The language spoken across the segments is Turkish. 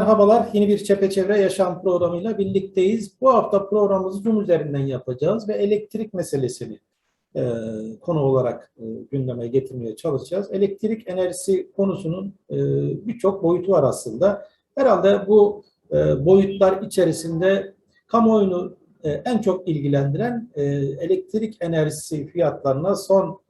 Merhabalar, yeni bir Çepeçevre Yaşam programıyla birlikteyiz. Bu hafta programımızı Zoom üzerinden yapacağız ve elektrik meselesini e, konu olarak e, gündeme getirmeye çalışacağız. Elektrik enerjisi konusunun e, birçok boyutu var aslında. Herhalde bu e, boyutlar içerisinde kamuoyunu e, en çok ilgilendiren e, elektrik enerjisi fiyatlarına son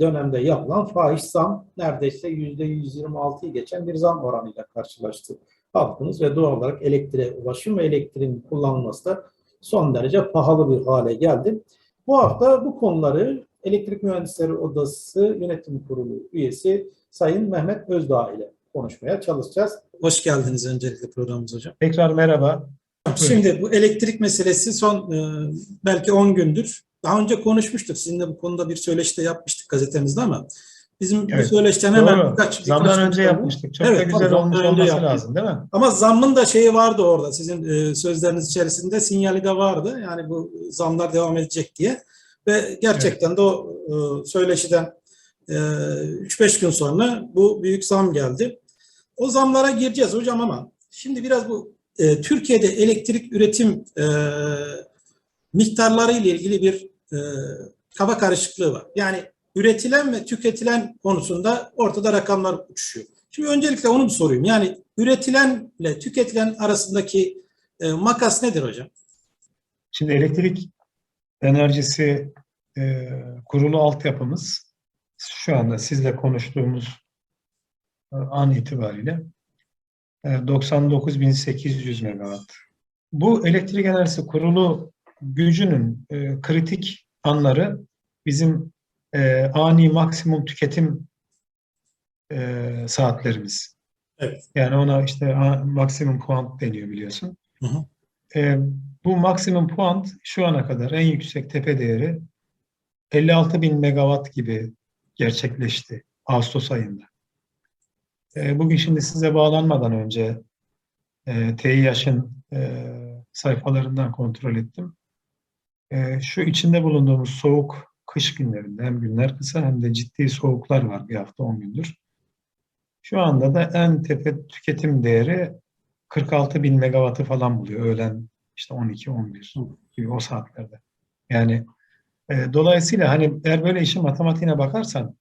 dönemde yapılan fahiş zam neredeyse yüzde 126'yı geçen bir zam oranıyla karşılaştı halkımız ve doğal olarak elektriğe ulaşım ve elektriğin kullanılması da son derece pahalı bir hale geldi. Bu hafta bu konuları Elektrik Mühendisleri Odası Yönetim Kurulu üyesi Sayın Mehmet Özdağ ile konuşmaya çalışacağız. Hoş geldiniz öncelikle programımıza hocam. Tekrar merhaba. Şimdi bu elektrik meselesi son e, belki 10 gündür. Daha önce konuşmuştuk. Sizinle bu konuda bir söyleşi de yapmıştık gazetemizde ama bizim bu Evet, söyleşten hemen Doğru. birkaç, birkaç Zamdan gün önce yapmıştık. Çok da Evet, güzel tabii, olmuş olması yaptık. lazım değil mi? Ama zammın da şeyi vardı orada. Sizin e, sözleriniz içerisinde sinyali de vardı. Yani bu zamlar devam edecek diye. Ve gerçekten de o e, söyleşiden e, 3-5 gün sonra bu büyük zam geldi. O zamlara gireceğiz hocam ama şimdi biraz bu e, Türkiye'de elektrik üretim e, miktarları ile ilgili bir e, kafa karışıklığı var. Yani üretilen ve tüketilen konusunda ortada rakamlar uçuşuyor. Şimdi öncelikle onu bir sorayım. Yani üretilenle tüketilen arasındaki e, makas nedir hocam? Şimdi elektrik enerjisi e, kurulu altyapımız şu anda sizle konuştuğumuz e, an itibariyle e, 99.800 megawatt. Bu elektrik enerjisi kurulu gücünün e, kritik anları bizim e, ani maksimum tüketim e, saatlerimiz. Evet. Yani ona işte a- maksimum puan deniyor biliyorsun. Hı hı. E, bu maksimum puan şu ana kadar en yüksek tepe değeri 56 bin megawatt gibi gerçekleşti Ağustos ayında. E, bugün şimdi size bağlanmadan önce e, TİH'in e, sayfalarından kontrol ettim. E, şu içinde bulunduğumuz soğuk kış günlerinde hem günler kısa hem de ciddi soğuklar var bir hafta 10 gündür. Şu anda da en tepe tüketim değeri 46 bin megawattı falan buluyor. Öğlen işte 12-11 gibi o saatlerde. Yani e, dolayısıyla hani eğer böyle işin matematiğine bakarsan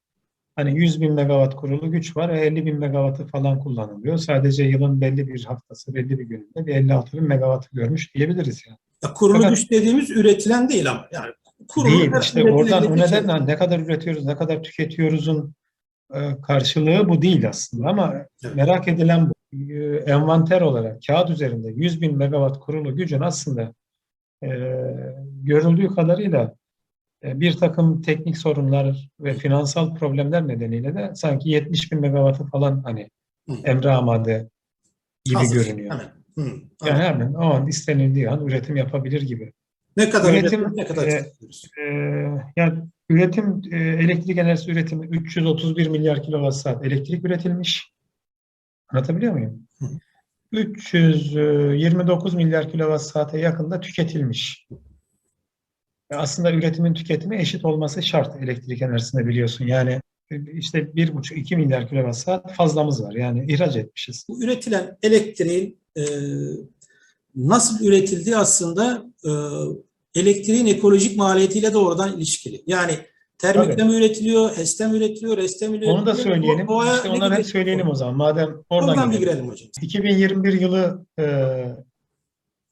hani 100 bin megawatt kurulu güç var. e, 50 bin megawattı falan kullanılıyor. Sadece yılın belli bir haftası, belli bir gününde bir 56 bin megawattı görmüş diyebiliriz yani. Ya kurulu Fakat- güç dediğimiz üretilen değil ama yani kurulu Değil. İşte oradan o şey. nedenle ne kadar üretiyoruz, ne kadar tüketiyoruzun e, karşılığı bu değil aslında ama Evet. merak edilen bu. E, Envanter olarak kağıt üzerinde 100 bin megawatt kurulu gücün aslında e, görüldüğü kadarıyla bir takım teknik sorunlar ve finansal problemler nedeniyle de sanki 70 bin megawattı falan hani Hı. emre amade gibi Hazır, görünüyor. Hemen. Hı, Yani hemen o an istenildiği an üretim yapabilir gibi. Ne kadar üretim, ne kadar e, tüketiyoruz? Ee, yani üretim e, elektrik enerjisi üretimi 331 milyar kilowatt saat elektrik üretilmiş. Anlatabiliyor muyum? Hı. 329 milyar kilowatt saate yakında tüketilmiş. E, Aslında üretimin tüketimi eşit olması şart elektrik enerjisinde biliyorsun. Yani e, işte 1,5-2 milyar kilowatt saat fazlamız var. Yani ihraç etmişiz. Bu üretilen elektriğin e, nasıl üretildiği aslında e, elektriğin ekolojik maliyetiyle doğrudan ilişkili. Yani termikle Tabii. mi üretiliyor, HES'te mi üretiliyor, RES'te mi üretiliyor? Onu da söyleyelim. Doğaya İşte onları hep söyleyelim o zaman. Madem oradan, Oradan bir gidelim. girelim hocam. 2021 yılı e,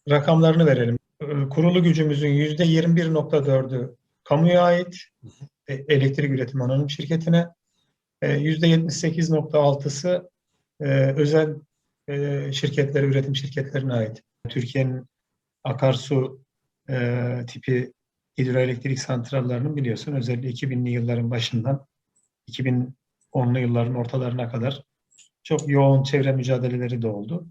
rakamlarını verelim. E, kurulu gücümüzün %21.4'ü kamuya ait elektrik üretim anonim şirketine, e, %78.6'sı e, özel şirketlere, üretim şirketlerine ait. Türkiye'nin akarsu tipi hidroelektrik santrallerinin biliyorsun özellikle 2000'li yılların başından 2010'lu yılların ortalarına kadar çok yoğun çevre mücadeleleri de oldu.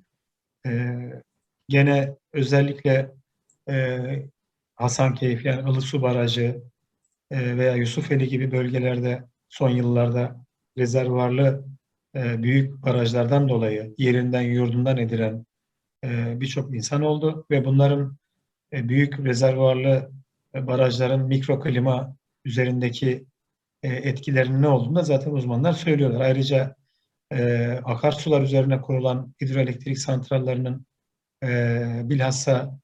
Ee, gene özellikle e, Hasankeyf yani Ilısu Barajı e, veya Yusufeli gibi bölgelerde son yıllarda rezervuarlı e, büyük barajlardan dolayı yerinden yurdundan edilen e, birçok insan oldu ve bunların büyük rezervuarlı e, barajların mikroklima üzerindeki etkilerinin ne olduğunu da zaten uzmanlar söylüyorlar. Ayrıca akarsular üzerine kurulan hidroelektrik santrallerinin bilhassa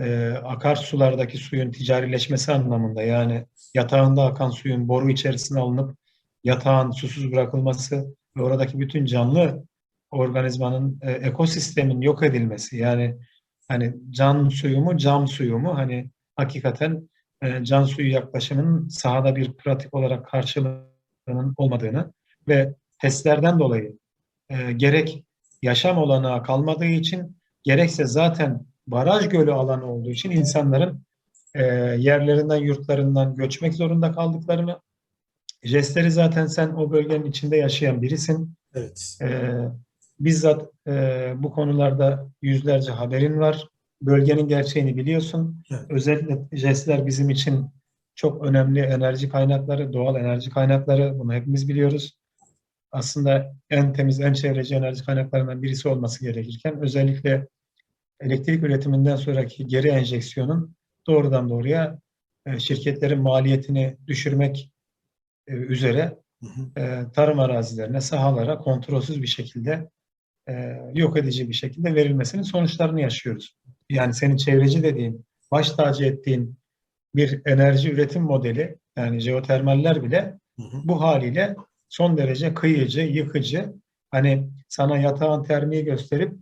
e, akarsulardaki suyun ticarileşmesi anlamında yani yatağında akan suyun boru içerisine alınıp yatağın susuz bırakılması ve oradaki bütün canlı organizmanın e, ekosistemin yok edilmesi. Yani hani can suyu mu cam suyu mu? Hani hakikaten e, can suyu yaklaşımının sahada bir pratik olarak karşılığının olmadığını ve testlerden dolayı e, gerek yaşam olanağı kalmadığı için gerekse zaten baraj gölü alanı olduğu için insanların e, yerlerinden, yurtlarından göçmek zorunda kaldıklarını, jestleri zaten sen o bölgenin içinde yaşayan birisin. Evet. E, bizzat e, bu konularda yüzlerce haberin var. Bölgenin gerçeğini biliyorsun. Evet. Özellikle jestler bizim için çok önemli enerji kaynakları, doğal enerji kaynakları. Bunu hepimiz biliyoruz. Aslında en temiz, en çevreci enerji kaynaklarından birisi olması gerekirken özellikle elektrik üretiminden sonraki geri enjeksiyonun doğrudan doğruya e, şirketlerin maliyetini düşürmek e, üzere e, tarım arazilerine, sahalara kontrolsüz bir şekilde e, yok edici bir şekilde verilmesinin sonuçlarını yaşıyoruz. Yani senin çevreci dediğin, baş tacı ettiğin bir enerji üretim modeli, yani jeotermaller bile Hı hı. bu haliyle son derece kıyıcı, yıkıcı. Hani sana yatağın termiği gösterip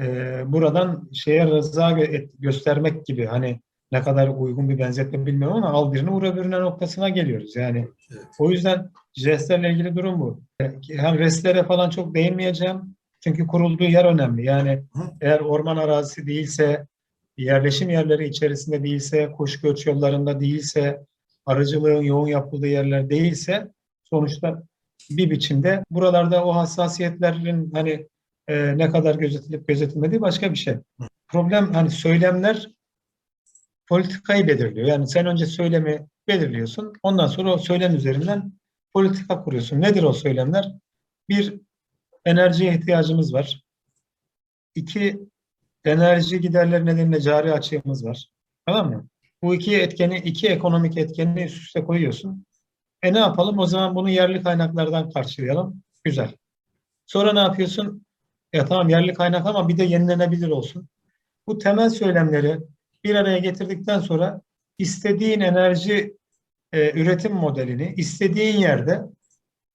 e, buradan şeye rıza gö- göstermek gibi hani ne kadar uygun bir benzetme bilmiyorum ama al birini vur öbürüne noktasına geliyoruz. Yani Evet. o yüzden jestlerle ilgili durum bu. Hem restlere falan çok değinmeyeceğim. Çünkü kurulduğu yer önemli. Yani Hı. eğer orman arazisi değilse, yerleşim yerleri içerisinde değilse, kuş göç yollarında değilse, arıcılığın yoğun yapıldığı yerler değilse sonuçta bir biçimde buralarda o hassasiyetlerin hani e, ne kadar gözetilip gözetilmediği başka bir şey. Problem hani söylemler politikayı belirliyor. Yani sen önce söylemi belirliyorsun. Ondan sonra o söylem üzerinden politika kuruyorsun. Nedir o söylemler? Bir, enerjiye ihtiyacımız var. İki, enerji giderleri nedeniyle cari açığımız var. Tamam mı? Bu iki etkeni, iki ekonomik etkeni üst üste koyuyorsun. E ne yapalım? O zaman bunu yerli kaynaklardan karşılayalım. Güzel. Sonra ne yapıyorsun? Ya tamam yerli kaynak ama bir de yenilenebilir olsun. Bu temel söylemleri bir araya getirdikten sonra istediğin enerji e, üretim modelini istediğin yerde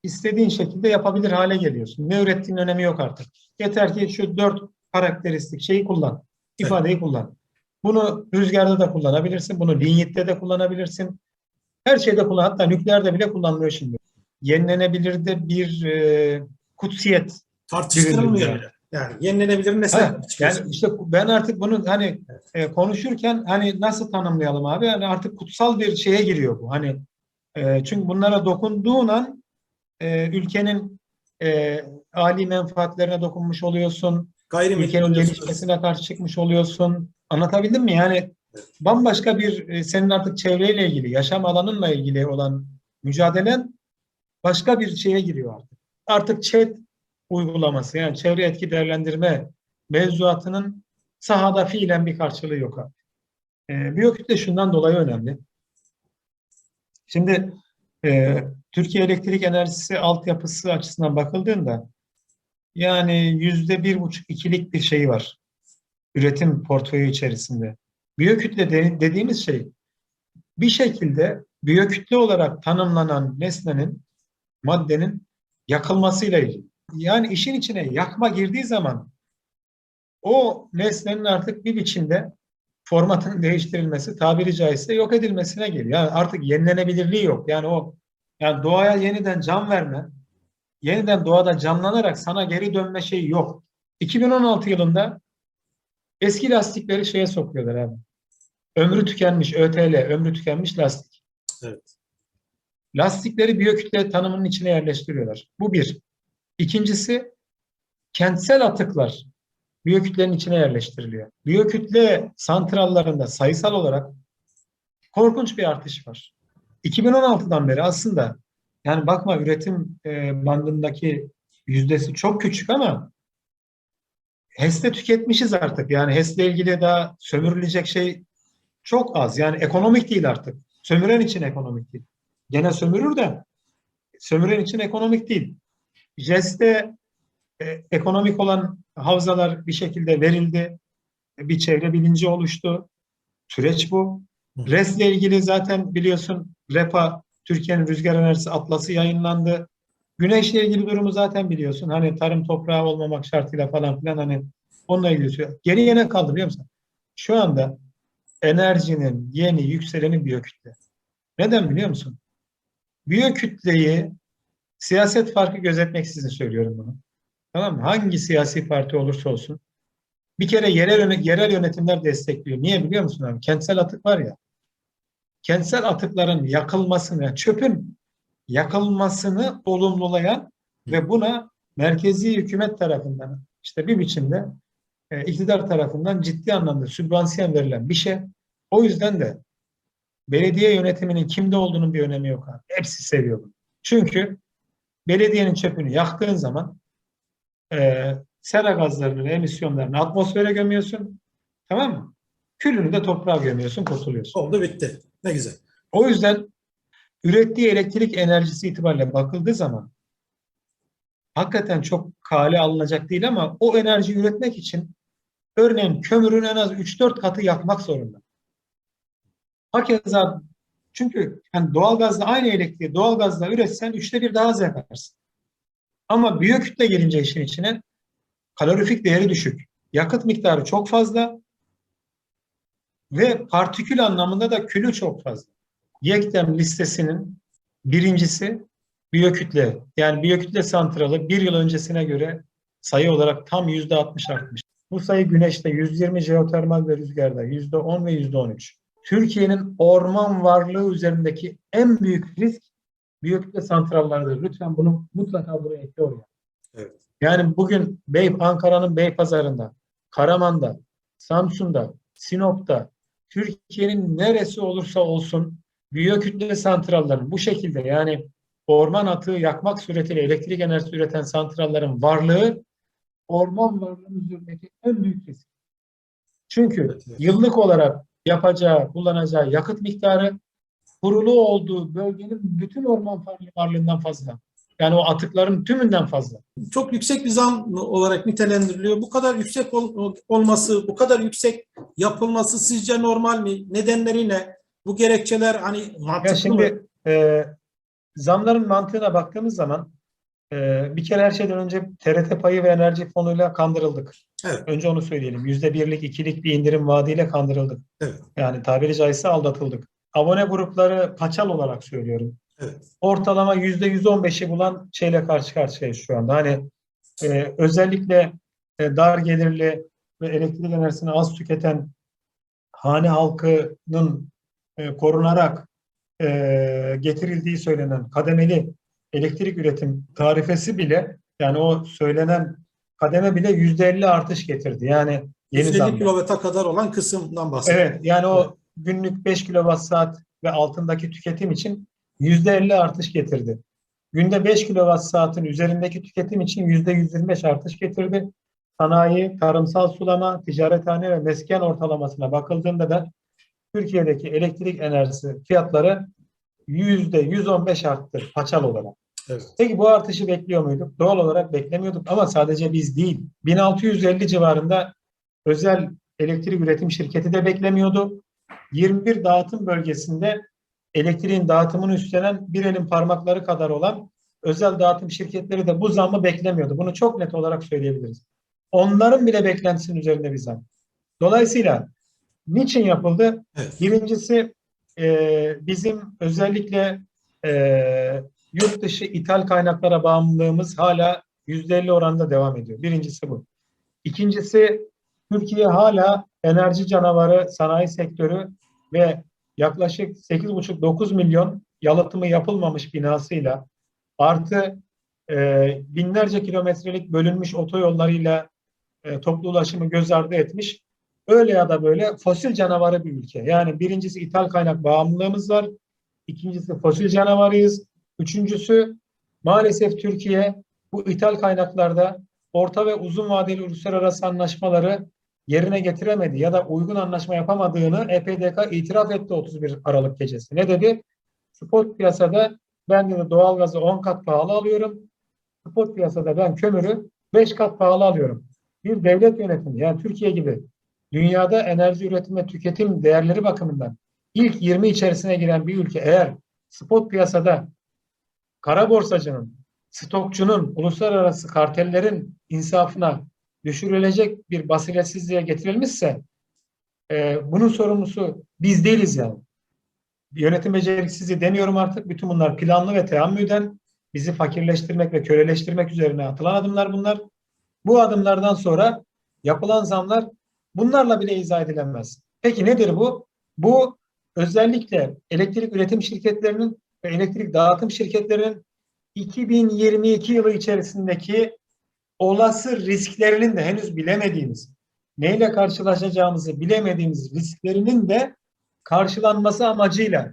istediğin şekilde yapabilir hale geliyorsun. Ne ürettiğin önemi yok artık. Yeter ki şu dört karakteristik şeyi kullan. ifadeyi kullan. Bunu rüzgarda da kullanabilirsin. Bunu linyitte de kullanabilirsin. Her şeyde kullan. Hatta nükleerde bile kullanılıyor şimdi. Yenilenebilir de bir e, kutsiyet Tartıştırılmıyor Yani. bile. Yani yenilenebilir ne Ha, yani işte ben artık bunu hani e, konuşurken hani nasıl tanımlayalım abi? Yani artık kutsal bir şeye giriyor bu. Hani e, çünkü bunlara dokunduğun an e, ülkenin e, ali menfaatlerine dokunmuş oluyorsun. gayrimenkul Ülkenin gelişmesine karşı çıkmış oluyorsun. Anlatabildim mi? Yani bambaşka bir e, senin artık çevreyle ilgili, yaşam alanınla ilgili olan mücadelen başka bir şeye giriyor artık. Artık ÇED uygulaması yani çevre etki değerlendirme mevzuatının sahada fiilen bir karşılığı yok abi. E, biyokütle şundan dolayı önemli. Şimdi e, Türkiye elektrik enerjisi altyapısı açısından bakıldığında yani yüzde bir buçuk ikilik bir şey var. Üretim portföyü içerisinde. Biyokütle de- dediğimiz şey bir şekilde biyokütle olarak tanımlanan nesnenin, maddenin yakılmasıyla ilgili. Yani işin içine yakma girdiği zaman o nesnenin artık bir biçimde formatının değiştirilmesi, tabiri caizse yok edilmesine geliyor. Yani artık yenilenebilirliği yok. Yani o yani doğaya yeniden can verme, yeniden doğada canlanarak sana geri dönme şeyi yok. 2016 yılında eski lastikleri şeye sokuyorlar abi. Ömrü tükenmiş ÖTL, ömrü tükenmiş lastik. Evet. Lastikleri biyokütle tanımının içine yerleştiriyorlar. Bu bir. İkincisi kentsel atıklar biyokütlerin içine yerleştiriliyor. Biyokütle santrallarında sayısal olarak korkunç bir artış var. 2016'dan beri aslında yani bakma üretim e, bandındaki yüzdesi çok küçük ama HES'te tüketmişiz artık. Yani HES'le ilgili daha sömürülecek şey çok az. Yani ekonomik değil artık. Sömüren için ekonomik değil. Gene sömürür de sömüren için ekonomik değil. JES'te E, ekonomik olan havzalar bir şekilde verildi. E, Bir çevre bilinci oluştu. Süreç bu. Hı. RES'le ilgili zaten biliyorsun REPA Türkiye'nin rüzgar enerjisi atlası yayınlandı. Güneşle ilgili durumu zaten biliyorsun. Hani tarım toprağı olmamak şartıyla falan filan hani onunla ilgili söylüyor. Geriye ne kaldı biliyor musun? Şu anda enerjinin yeni yükseleni biyokütle. Neden biliyor musun? Biyokütleyi siyaset farkı gözetmeksizin söylüyorum bunu. Tamam mı? Hangi siyasi parti olursa olsun bir kere yerel, yerel yönetimler destekliyor. Niye biliyor musun abi? Kentsel atık var ya. Kentsel atıkların yakılmasını, çöpün yakılmasını olumlulayan ve buna merkezi hükümet tarafından işte bir biçimde e, iktidar tarafından ciddi anlamda sübvansiyon verilen bir şey. O yüzden de belediye yönetiminin kimde olduğunun bir önemi yok abi. Hepsi seviyor bunu. Çünkü belediyenin çöpünü yaktığın zaman e, sera gazlarının emisyonlarını atmosfere gömüyorsun. Tamam mı? Külünü de toprağa gömüyorsun, kurtuluyorsun. Oldu bitti. Ne güzel. O yüzden ürettiği elektrik enerjisi itibariyle bakıldığı zaman hakikaten çok kale alınacak değil ama o enerji üretmek için örneğin kömürün en az 3-4 katı yakmak zorunda. Hakeza çünkü yani doğalgazla aynı elektriği doğalgazla üretsen üçte bir daha az yakarsın. Ama biyokütle gelince işin içine kalorifik değeri düşük. Yakıt miktarı çok fazla ve partikül anlamında da külü çok fazla. YEKDEM listesinin birincisi biyokütle. Yani biyokütle santralı bir yıl öncesine göre sayı olarak tam yüzde 60 artmış. Bu sayı güneşte 120 jeotermal ve rüzgarda yüzde 10 ve yüzde 13. Türkiye'nin orman varlığı üzerindeki en büyük risk biyokütle santrallarıdır. Lütfen bunu mutlaka buraya ekle oraya. Evet. Yani bugün Bey, Ankara'nın Beypazarı'nda, Karaman'da, Samsun'da, Sinop'ta, Türkiye'nin neresi olursa olsun biyokütle santrallerin bu şekilde yani orman atığı yakmak suretiyle elektrik enerjisi üreten santrallerin varlığı orman varlığının üzerindeki en büyük risk. Çünkü Evet, evet. yıllık olarak yapacağı, kullanacağı yakıt miktarı kurulu olduğu bölgenin bütün orman varlığından fazla. Yani o atıkların tümünden fazla. Çok yüksek bir zam olarak nitelendiriliyor. Bu kadar yüksek ol- olması, bu kadar yüksek yapılması sizce normal mi? Nedenleri ne? Bu gerekçeler hani mantıklı Ya mı? şimdi e, zamların mantığına baktığımız zaman e, bir kere her şeyden önce TRT payı ve enerji fonuyla kandırıldık. Evet. Önce onu söyleyelim. Yüzde birlik, ikilik bir indirim vaadiyle kandırıldık. Evet. Yani tabiri caizse aldatıldık. Abone grupları paçal olarak söylüyorum. Evet. Ortalama yüzde 115'i bulan şeyle karşı karşıyayız şu anda. Hani e, özellikle e, dar gelirli ve elektrik enerjisini az tüketen hane halkının e, korunarak e, getirildiği söylenen kademeli elektrik üretim tarifesi bile yani o söylenen kademe bile yüzde elli artış getirdi. Yani yeni 150 zamlar. kilovata kadar olan kısımdan bahsediyorum. Evet yani o günlük 5 kilowatt saat ve altındaki tüketim için yüzde elli artış getirdi. Günde 5 kilowatt saatin üzerindeki tüketim için yüzde 125 artış getirdi. Sanayi, tarımsal sulama, ticarethane ve mesken ortalamasına bakıldığında da Türkiye'deki elektrik enerjisi fiyatları yüzde 115 arttı paçal olarak. Evet. Peki bu artışı bekliyor muyduk? Doğal olarak beklemiyorduk ama sadece biz değil. 1650 civarında özel elektrik üretim şirketi de beklemiyordu. 21 dağıtım bölgesinde elektriğin dağıtımını üstlenen bir elin parmakları kadar olan özel dağıtım şirketleri de bu zammı beklemiyordu. Bunu çok net olarak söyleyebiliriz. Onların bile beklentisinin üzerinde bir zam. Dolayısıyla niçin yapıldı? Evet. Birincisi e, bizim özellikle e, yurt dışı ithal kaynaklara bağımlılığımız hala %50 oranında devam ediyor. Birincisi bu. İkincisi Türkiye hala enerji canavarı sanayi sektörü ve yaklaşık 8,5-9 milyon yalıtımı yapılmamış binasıyla artı e, binlerce kilometrelik bölünmüş otoyollarıyla e, toplu ulaşımı göz ardı etmiş. Öyle ya da böyle fosil canavarı bir ülke. Yani birincisi ithal kaynak bağımlılığımız var. İkincisi fosil canavarıyız. Üçüncüsü maalesef Türkiye bu ithal kaynaklarda orta ve uzun vadeli uluslararası anlaşmaları yerine getiremedi ya da uygun anlaşma yapamadığını EPDK itiraf etti 31 Aralık gecesi. Ne dedi? Spot piyasada ben dedi doğalgazı 10 kat pahalı alıyorum. Spot piyasada ben kömürü 5 kat pahalı alıyorum. Bir devlet yönetimi yani Türkiye gibi dünyada enerji üretim ve tüketim değerleri bakımından ilk 20 içerisine giren bir ülke eğer spot piyasada kara borsacının, stokçunun, uluslararası kartellerin insafına düşürülecek bir basiretsizliğe getirilmişse e, bunun sorumlusu biz değiliz yani. Yönetim beceriksizliği demiyorum artık. Bütün bunlar planlı ve teammüden bizi fakirleştirmek ve köleleştirmek üzerine atılan adımlar bunlar. Bu adımlardan sonra yapılan zamlar bunlarla bile izah edilemez. Peki nedir bu? Bu özellikle elektrik üretim şirketlerinin ve elektrik dağıtım şirketlerinin 2022 yılı içerisindeki olası risklerinin de henüz bilemediğimiz, neyle karşılaşacağımızı bilemediğimiz risklerinin de karşılanması amacıyla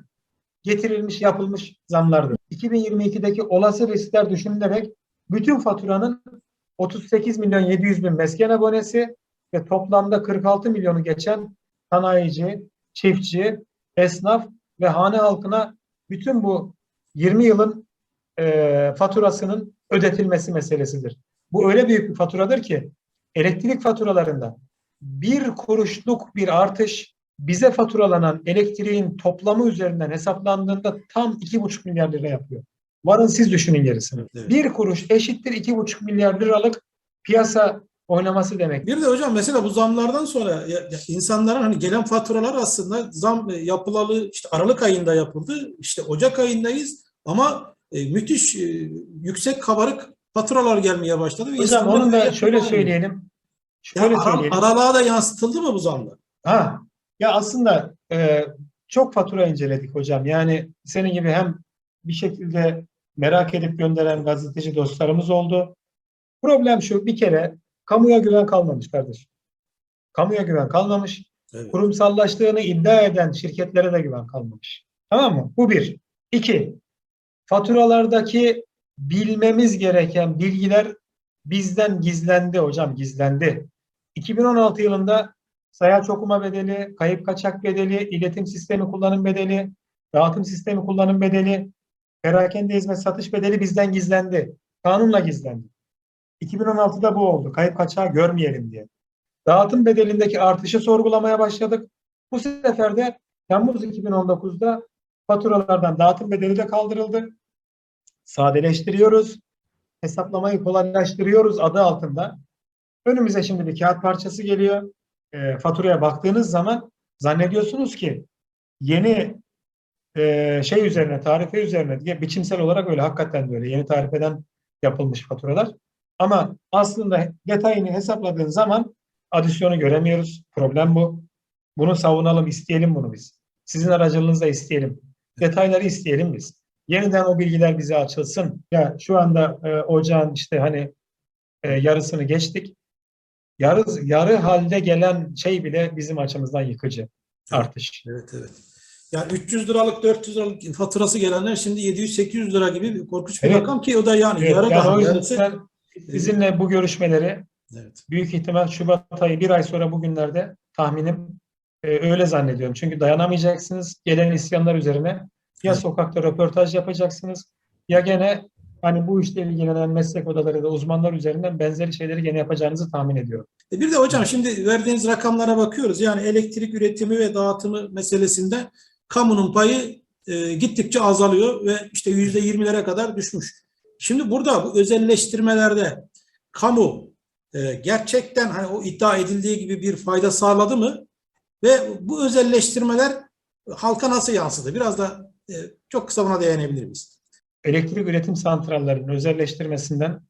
getirilmiş, yapılmış zamlardır. 2022'deki olası riskler düşünülerek bütün faturanın 38 milyon 700 bin mesken abonesi ve toplamda 46 milyonu geçen sanayici, çiftçi, esnaf ve hane halkına bütün bu 20 yılın e, faturasının ödetilmesi meselesidir. Bu öyle büyük bir faturadır ki elektrik faturalarında bir kuruşluk bir artış bize faturalanan elektriğin toplamı üzerinden hesaplandığında tam iki buçuk milyar lira yapıyor. Varın siz düşünün gerisini. Evet. Bir kuruş eşittir iki buçuk milyar liralık piyasa oynaması demek. Bir de hocam mesela bu zamlardan sonra ya- ya insanların hani gelen faturalar aslında zam e, yapılalı işte Aralık ayında yapıldı. İşte Ocak ayındayız ama e, müthiş e, yüksek kabarık faturalar gelmeye başladı. ve Hocam insanlar onu da şöyle durumda. söyleyelim. Ya Şöyle ara- söyleyelim. aralığa da yansıtıldı mı bu zamlar? Ha, ya aslında e, çok fatura inceledik hocam. Yani senin gibi hem bir şekilde merak edip gönderen gazeteci dostlarımız oldu. Problem şu, bir kere kamuya güven kalmamış kardeşim. Kamuya güven kalmamış. Evet. Kurumsallaştığını iddia eden şirketlere de güven kalmamış. Tamam mı? Bu bir. İki, faturalardaki bilmemiz gereken bilgiler bizden gizlendi hocam, gizlendi. 2016 yılında sayaç okuma bedeli, kayıp kaçak bedeli, iletim sistemi kullanım bedeli, dağıtım sistemi kullanım bedeli, perakende hizmet satış bedeli bizden gizlendi. Kanunla gizlendi. 2016'da bu oldu. Kayıp kaçağı görmeyelim diye. Dağıtım bedelindeki artışı sorgulamaya başladık. Bu sefer de Temmuz 2019'da faturalardan dağıtım bedeli de kaldırıldı. Sadeleştiriyoruz. Hesaplamayı kolaylaştırıyoruz adı altında. Önümüze şimdi bir kağıt parçası geliyor. E, faturaya baktığınız zaman zannediyorsunuz ki yeni e, şey üzerine, tarife üzerine diye biçimsel olarak öyle hakikaten de öyle. Yeni tarifeden yapılmış faturalar. Ama aslında detayını hesapladığın zaman adisyonu göremiyoruz. Problem bu. Bunu savunalım, isteyelim bunu biz. Sizin aracılığınızla isteyelim. Detayları isteyelim biz. Yeniden o bilgiler bize açılsın. Ya şu anda e, ocağın işte hani e, yarısını geçtik. Yarı, yarı halde gelen şey bile bizim açımızdan yıkıcı artış. Evet evet. Yani 300 liralık 400 liralık faturası gelenler şimdi 700-800 lira gibi bir korkunç bir Evet. rakam ki o da yani Evet, yarı yani daha. yarısı- sizinle bu görüşmeleri Evet. büyük ihtimal Şubat ayı bir ay sonra bugünlerde tahminim e, öyle zannediyorum. Çünkü dayanamayacaksınız gelen isyanlar üzerine ya Evet. sokakta röportaj yapacaksınız ya gene hani bu işle ilgilenen meslek odaları da uzmanlar üzerinden benzeri şeyleri gene yapacağınızı tahmin ediyorum. E Bir de hocam şimdi verdiğiniz rakamlara bakıyoruz. Yani elektrik üretimi ve dağıtımı meselesinde kamunun payı e, gittikçe azalıyor ve işte yüzde yirmilere kadar düşmüş. Şimdi burada bu özelleştirmelerde kamu e, gerçekten hani o iddia edildiği gibi bir fayda sağladı mı? Ve bu özelleştirmeler halka nasıl yansıdı? Biraz da e, çok kısa buna değinebilir miyiz? Elektrik üretim santrallerinin özelleştirmesinden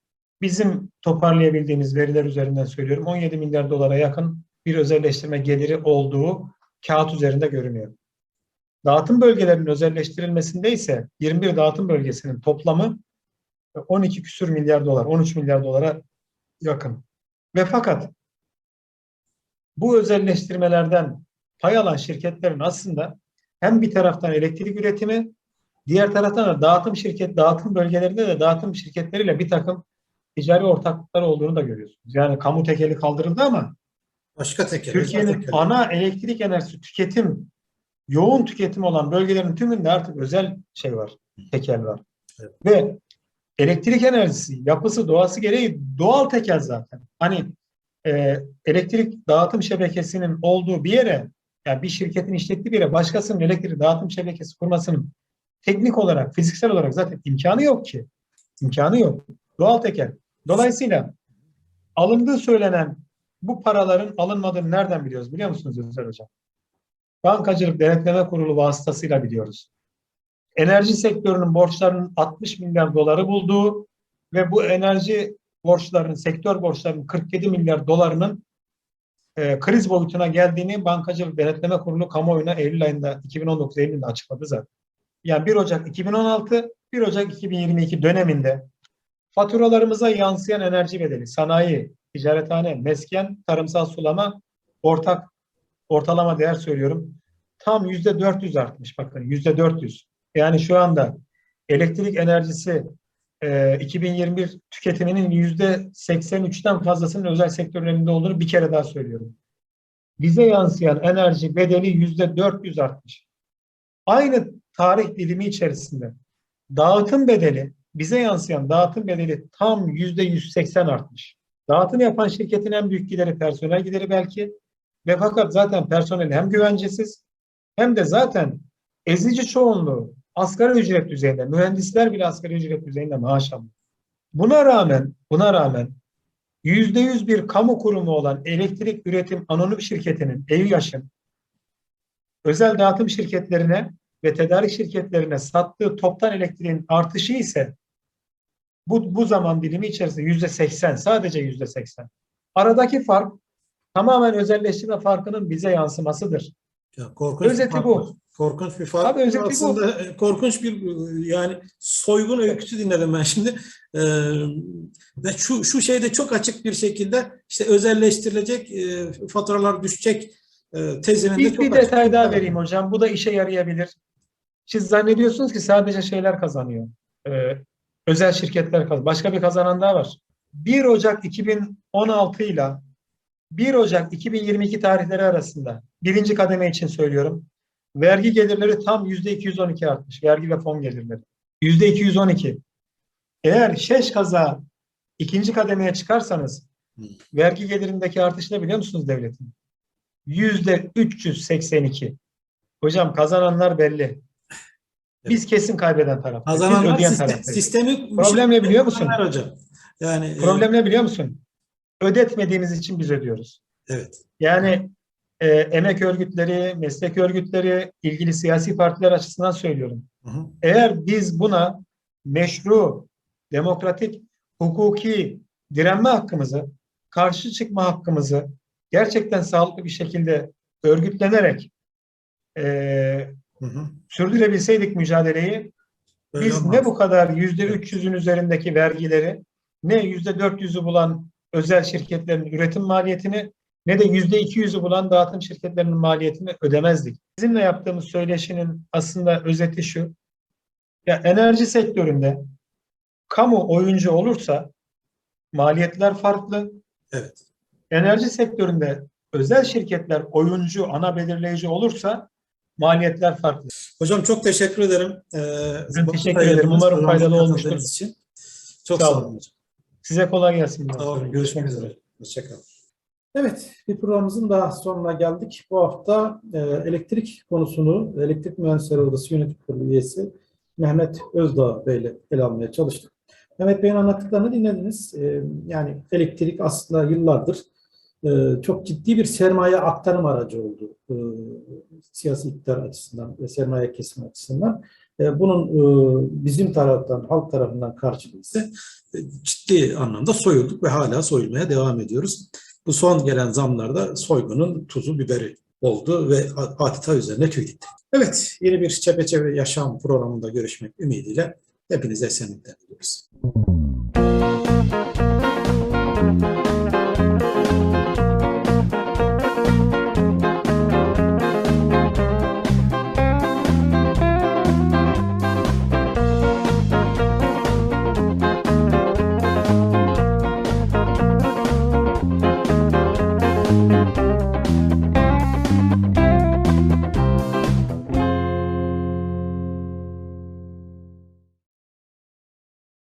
bizim toparlayabildiğimiz veriler üzerinden söylüyorum 17 milyar dolara yakın bir özelleştirme geliri olduğu kağıt üzerinde görünüyor. Dağıtım bölgelerinin özelleştirilmesinde ise 21 dağıtım bölgesinin toplamı 12 küsür milyar dolar, 13 milyar dolara yakın. Ve fakat bu özelleştirmelerden pay alan şirketlerin aslında hem bir taraftan elektrik üretimi, diğer taraftan da dağıtım şirket, dağıtım bölgelerinde de dağıtım şirketleriyle bir takım ticari ortaklıkları olduğunu da görüyorsunuz. Yani kamu tekeli kaldırıldı ama Başka teker. Türkiye'nin ana elektrik enerjisi tüketim, yoğun tüketim olan bölgelerin tümünde artık özel şey var, tekel var. Evet. Ve elektrik enerjisi, yapısı, doğası gereği doğal tekel zaten. Hani e, elektrik dağıtım şebekesinin olduğu bir yere, yani bir şirketin işlettiği bir yere başkasının elektrik dağıtım şebekesi kurmasının teknik olarak, fiziksel olarak zaten imkanı yok ki. İmkanı yok. Doğal tekel. Dolayısıyla alındığı söylenen bu paraların alınmadığını nereden biliyoruz biliyor musunuz Özer Hocam? Bankacılık Denetleme Kurulu vasıtasıyla biliyoruz. Enerji sektörünün borçlarının 60 milyar doları bulduğu ve bu enerji borçlarının, sektör borçlarının 47 milyar dolarının e, kriz boyutuna geldiğini Bankacılık Denetleme Kurulu kamuoyuna Eylül ayında 2019 Eylül'de açıkladı zaten. Yani 1 Ocak 2016, 1 Ocak 2022 döneminde faturalarımıza yansıyan enerji bedeli, sanayi, ticarethane, mesken, tarımsal sulama, ortak ortalama değer söylüyorum. Tam yüzde 400 artmış bakın yüzde 400. Yani şu anda elektrik enerjisi e, 2021 tüketiminin yüzde 83'ten fazlasının özel sektörlerinde olduğunu bir kere daha söylüyorum. Bize yansıyan enerji bedeli yüzde 400 artmış. Aynı tarih dilimi içerisinde dağıtım bedeli, bize yansıyan dağıtım bedeli tam yüzde 180 artmış. Dağıtım yapan şirketin en büyük gideri personel gideri belki ve fakat zaten personel hem güvencesiz hem de zaten ezici çoğunluğu asgari ücret düzeyinde, mühendisler bile asgari ücret düzeyinde maaş alıyor. Buna rağmen, buna rağmen yüzde yüz bir kamu kurumu olan elektrik üretim anonim şirketinin EÜYAŞ'ın özel dağıtım şirketlerine ve tedarik şirketlerine sattığı toptan elektriğin artışı ise bu, bu zaman dilimi içerisinde yüzde seksen, sadece yüzde seksen. Aradaki fark tamamen özelleştirme farkının bize yansımasıdır. Ya, korkunç Özeti bu. Korkunç bir fark. Abi özeti bu. Aslında e, korkunç bir e, yani soygun öyküsü dinledim ben şimdi. Ee, ve şu şu şeyde çok açık bir şekilde işte özelleştirilecek, e, faturalar düşecek e, tezinin de Bir, çok bir açık detay daha vereyim hocam. Bu da işe yarayabilir. Siz zannediyorsunuz ki sadece şeyler kazanıyor. Ee, özel şirketler kazanıyor. Başka bir kazanan daha var. 1 Ocak 2016 ile 1 Ocak 2022 tarihleri arasında birinci kademe için söylüyorum. Vergi gelirleri tam %212 artmış. Vergi ve fon gelirleri. %212. Eğer şeş kaza ikinci kademeye çıkarsanız Hmm. vergi gelirindeki artış ne biliyor musunuz devletin? Yüzde 382. Hocam kazananlar belli. Biz kesin kaybeden taraf. Biz Kazananlar ödeyen sistem, taraftayız. sistemi Problem ne biliyor musun? Hocam. Yani e, Problem ne biliyor musun? Ödetmediğimiz için biz ödüyoruz. evet. Yani e, emek örgütleri, meslek örgütleri, ilgili siyasi partiler açısından söylüyorum. Hı hı. Eğer biz buna meşru, demokratik, hukuki direnme hakkımızı, karşı çıkma hakkımızı gerçekten sağlıklı bir şekilde örgütlenerek e, Hı hı. sürdürebilseydik mücadeleyi Böyle biz olmaz. ne bu kadar yüzde 300'ün üzerindeki vergileri ne yüzde 400'ü bulan özel şirketlerin üretim maliyetini ne de yüzde 200'ü bulan dağıtım şirketlerinin maliyetini ödemezdik. Bizimle yaptığımız söyleşinin aslında özeti şu. Ya enerji sektöründe kamu oyuncu olursa maliyetler farklı. Evet. Enerji sektöründe özel şirketler oyuncu, ana belirleyici olursa maliyetler farklı. Hocam çok teşekkür ederim. Ee, Ben teşekkür ederim. Umarım faydalı olmuştur. Için. Çok Sağ sağ olun hocam. Size kolay gelsin. Olun. Görüşmek üzere. Hoşçakalın. Evet, bir programımızın daha sonuna geldik. Bu hafta e, elektrik konusunu Elektrik Mühendisleri Odası Yönetim Kurulu üyesi Mehmet Özdağ Bey ile ele almaya çalıştık. Mehmet Bey'in anlattıklarını dinlediniz. E, yani elektrik aslında yıllardır e, çok ciddi bir sermaye aktarım aracı oldu. E, siyasi iktidar açısından ve sermaye kesimi açısından. E, bunun e, bizim taraftan, halk tarafından karşılığı ise ciddi anlamda soyulduk ve hala soyulmaya devam ediyoruz. Bu son gelen zamlarda soygunun tuzu biberi oldu ve adeta üzerine tüy gitti. Evet, yeni bir Çepeçeve Yaşam programında görüşmek ümidiyle hepinize esenlikler diliyoruz.